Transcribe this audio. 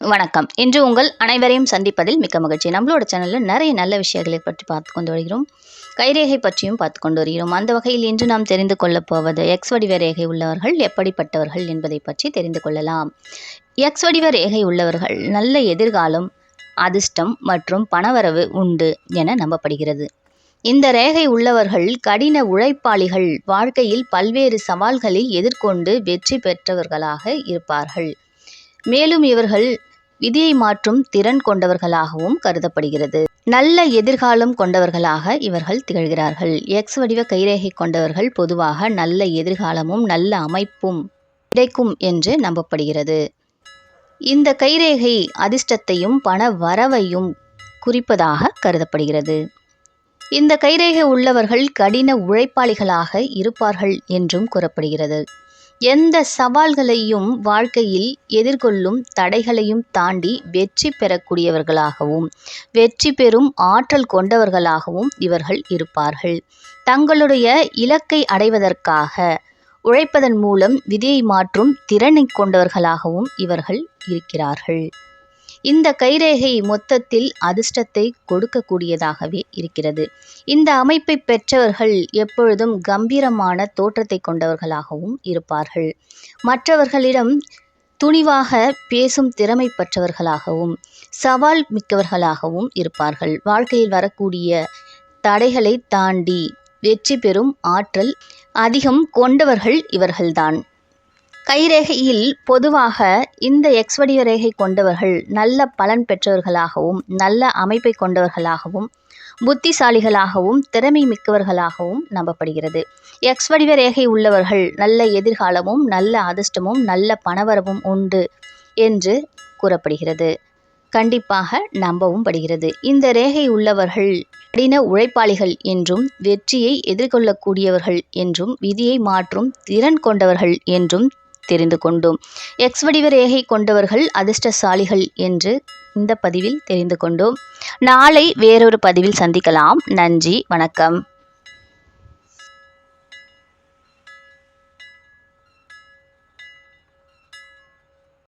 வணக்கம். இன்று உங்கள் அனைவரையும் சந்திப்பதில் மிக்க மகிழ்ச்சி. நம்மளோட சேனலில் நிறைய நல்ல விஷயங்களை பற்றி பார்த்து கொண்டு வருகிறோம். கைரேகை பற்றியும் பார்த்து கொண்டு வருகிறோம். அந்த வகையில் இன்று நாம் தெரிந்து கொள்ளப் போவது எக்ஸ் வடிவ ரேகை உள்ளவர்கள் எப்படிப்பட்டவர்கள் என்பதை பற்றி தெரிந்து கொள்ளலாம். எக்ஸ் வடிவ ரேகை உள்ளவர்கள் நல்ல எதிர்காலம் அதிர்ஷ்டம் மற்றும் பணவரவு உண்டு என நம்பப்படுகிறது. இந்த ரேகை உள்ளவர்கள் கடின உழைப்பாளிகள் வாழ்க்கையில் பல்வேறு சவால்களை எதிர்கொண்டு வெற்றி பெற்றவர்களாக இருப்பார்கள். மேலும் இவர்கள் விதியை மாற்றும் திறன் கொண்டவர்களாகவும் கருதப்படுகிறது. நல்ல எதிர்காலம் கொண்டவர்களாக இவர்கள் திகழ்கிறார்கள். எக்ஸ் வடிவ கைரேகை கொண்டவர்கள் பொதுவாக நல்ல எதிர்காலமும் நல்ல அமைப்பும் கிடைக்கும் என்று நம்பப்படுகிறது. இந்த கைரேகை அதிர்ஷ்டத்தையும் பண வரவையும் குறிப்பதாக கருதப்படுகிறது. இந்த கைரேகை உள்ளவர்கள் கடின உழைப்பாளிகளாக இருப்பார்கள் என்றும் கூறப்படுகிறது. எந்த சவால்களையும் வாழ்க்கையில் எதிர்கொள்ளும் தடைகளையும் தாண்டி வெற்றி பெறக்கூடியவர்களாகவும் வெற்றி பெறும் ஆற்றல் கொண்டவர்களாகவும் இவர்கள் இருப்பார்கள். தங்களுடைய இலக்கை அடைவதற்காக உழைப்பதன் மூலம் விதியை மாற்றும் திறனை கொண்டவர்களாகவும் இவர்கள் இருக்கிறார்கள். இந்த கைரேகை மொத்தத்தில் அதிர்ஷ்டத்தை கொடுக்கக்கூடியதாகவே இருக்கிறது. இந்த அமைப்பை பெற்றவர்கள் எப்பொழுதும் கம்பீரமான தோற்றத்தை கொண்டவர்களாகவும் இருப்பார்கள். மற்றவர்களிடம் துணிவாக பேசும் திறமை பெற்றவர்களாகவும் சவால் மிக்கவர்களாகவும் இருப்பார்கள். வாழ்க்கையில் வரக்கூடிய தடைகளை தாண்டி வெற்றி பெறும் ஆற்றல் அதிகம் கொண்டவர்கள் இவர்கள்தான். கைரேகையில் பொதுவாக இந்த எக்ஸ் வடிவ ரேகை கொண்டவர்கள் நல்ல பலன் பெற்றவர்களாகவும் நல்ல அமைப்பை கொண்டவர்களாகவும் புத்திசாலிகளாகவும் திறமை மிக்கவர்களாகவும் நம்பப்படுகிறது. எக்ஸ் வடிவ ரேகை உள்ளவர்கள் நல்ல எதிர்காலமும் நல்ல அதிர்ஷ்டமும் நல்ல பணவரவும் உண்டு என்று கூறப்படுகிறது. கண்டிப்பாக நம்பவும் படுகிறது. இந்த ரேகை உள்ளவர்கள் கடின உழைப்பாளிகள் என்றும் வெற்றியை எதிர்கொள்ளக்கூடியவர்கள் என்றும் விதியை மாற்றும் திறன் கொண்டவர்கள் என்றும் தெரிந்து கொண்டோம். எக்ஸ் வடிவ ரேகை கொண்டவர்கள் அதிர்ஷ்டசாலிகள் என்று இந்த பதிவில் தெரிந்து கொண்டோம். நாளை வேறொரு பதிவில் சந்திக்கலாம். நன்றி வணக்கம்.